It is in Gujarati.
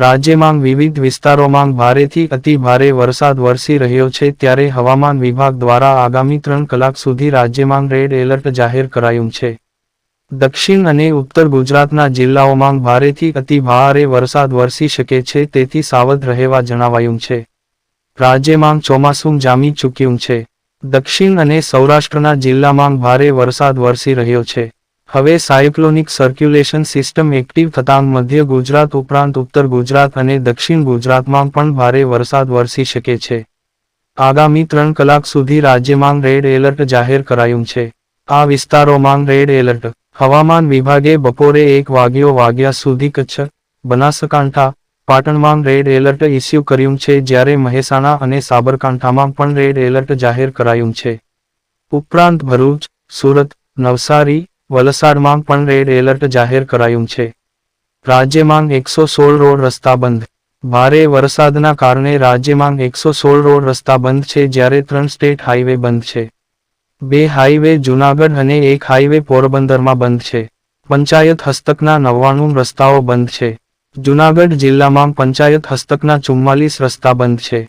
રાજ્યમાં વિવિધ વિસ્તારોમાં ભારેથી અતિ ભારે વરસાદ વરસી રહ્યો છે ત્યારે હવામાન વિભાગ દ્વારા આગામી ત્રણ કલાક સુધી રાજ્યમાં રેડ એલર્ટ જાહેર કરાયું છે. દક્ષિણ અને ઉત્તર ગુજરાતના જિલ્લાઓમાં ભારેથી અતિ ભારે વરસાદ વરસી શકે છે તેથી સાવધ રહેવા જણાવાયું છે. રાજ્યમાં ચોમાસું જામી ચૂક્યું છે. દક્ષિણ અને સૌરાષ્ટ્રના જિલ્લામાં ભારે વરસાદ વરસી રહ્યો છે. હવે સાયક્લોનિક સર્ક્યુલેશન સિસ્ટમ એક્ટિવ થતાં મધ્ય ગુજરાત ઉપરાંત ઉત્તર ગુજરાત અને દક્ષિણ ગુજરાતમાં પણ ભારે વરસાદ વરસી શકે છે. આગામી ત્રણ કલાક સુધી રાજ્યમાં રેડ એલર્ટ જાહેર કરાયું છે. આ વિસ્તારોમાં રેડ એલર્ટ. હવામાન વિભાગે બપોરે એક વાગ્યો વાગ્યા સુધી કચ્છ, બનાસકાંઠા, પાટણમાં રેડ એલર્ટ ઇસ્યુ કર્યું છે જ્યારે મહેસાણા અને સાબરકાંઠામાં પણ રેડ એલર્ટ જાહેર કરાયું છે. ઉપરાંત ભરૂચ, સુરત, નવસારી વલસાડમાં પણ રેડ એલર્ટ જાહેર કરાયું છે. રાજ્યમાં એકસો સોળ રોડ રસ્તા બંધ. ભારે વરસાદના કારણે રાજ્યમાં એકસો સોળ રોડ રસ્તા બંધ છે જ્યારે ત્રણ સ્ટેટ હાઈવે બંધ છે. બે હાઈવે જૂનાગઢ અને એક હાઈવે પોરબંદરમાં બંધ છે. પંચાયત હસ્તકના નવ્વાણું રસ્તાઓ બંધ છે. જૂનાગઢ જિલ્લામાં પંચાયત હસ્તકના ચુમ્માલીસ રસ્તા બંધ છે.